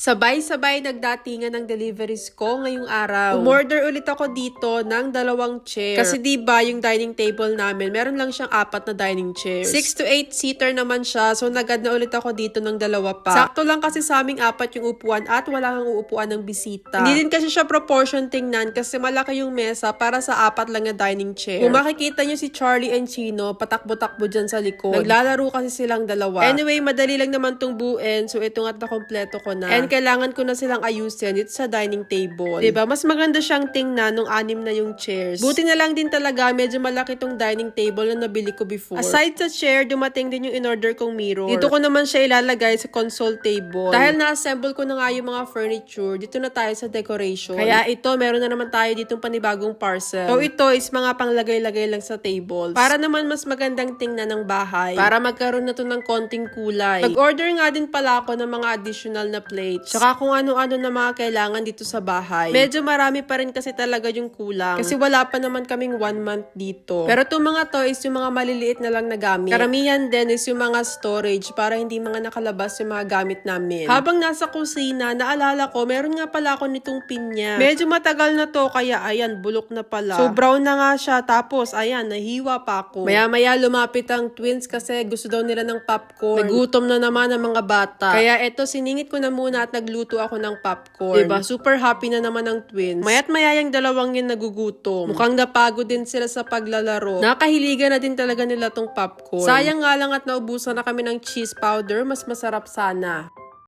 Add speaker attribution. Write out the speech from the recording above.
Speaker 1: Sabay-sabay nagdatingan ng deliveries ko ngayong araw. Umorder ulit ako dito ng dalawang chair. Kasi di ba yung dining table namin, meron lang siyang apat na dining chairs. 6 to 8 seater naman siya, so nagad na ulit ako dito ng dalawa pa. Sakto lang kasi sa aming apat yung upuan at wala kang uupuan ng bisita. Hindi din kasi siya proportion tingnan kasi malaki yung mesa para sa apat lang na dining chair. Kung makikita nyo si Charlie and Chino, patakbo-takbo dyan sa likod. Naglalaro kasi silang dalawa. Anyway, madali lang naman tong buuin, so ito nga't nakompleto ko na. And kailangan ko na silang ayusin dito sa dining table. ba Mas maganda siyang tingnan nung anim na yung chairs. Buti na lang din talaga, medyo malaki tong dining table na nabili ko before. Aside sa chair, dumating din yung in-order kong mirror. Dito ko naman siya ilalagay sa console table. Dahil na-assemble ko na nga yung mga furniture, dito na tayo sa decoration. Kaya ito, meron na naman tayo ditong panibagong parcel. So ito is mga panglagay-lagay lang sa tables. Para naman mas magandang tingnan ng bahay. Para magkaroon na to ng konting kulay. Nag-order nga din pala ako ng mga additional na plates. Tsaka kung ano-ano na mga kailangan dito sa bahay. Medyo marami pa rin kasi talaga yung kulang. Kasi wala pa naman kaming one month dito. Pero itong mga to is yung mga maliliit na lang na gamit. Karamihan din is yung mga storage para hindi mga nakalabas yung mga gamit namin. Habang nasa kusina, naalala ko, meron nga pala ako nitong pinya. Medyo matagal na to, kaya ayan, bulok na pala. So brown na nga siya, tapos ayan, nahiwa pa ako. Maya-maya lumapit ang twins kasi gusto daw nila ng popcorn. Nagutom na naman ang mga bata. Kaya eto, siningit ko na muna at nagluto ako ng popcorn. Diba? Super happy na naman ang twins. Mayat maya yung dalawang yun nagugutom. Mukhang napagod din sila sa paglalaro. Nakahiligan na din talaga nila tong popcorn. Sayang nga lang at naubusan na kami ng cheese powder, mas masarap sana.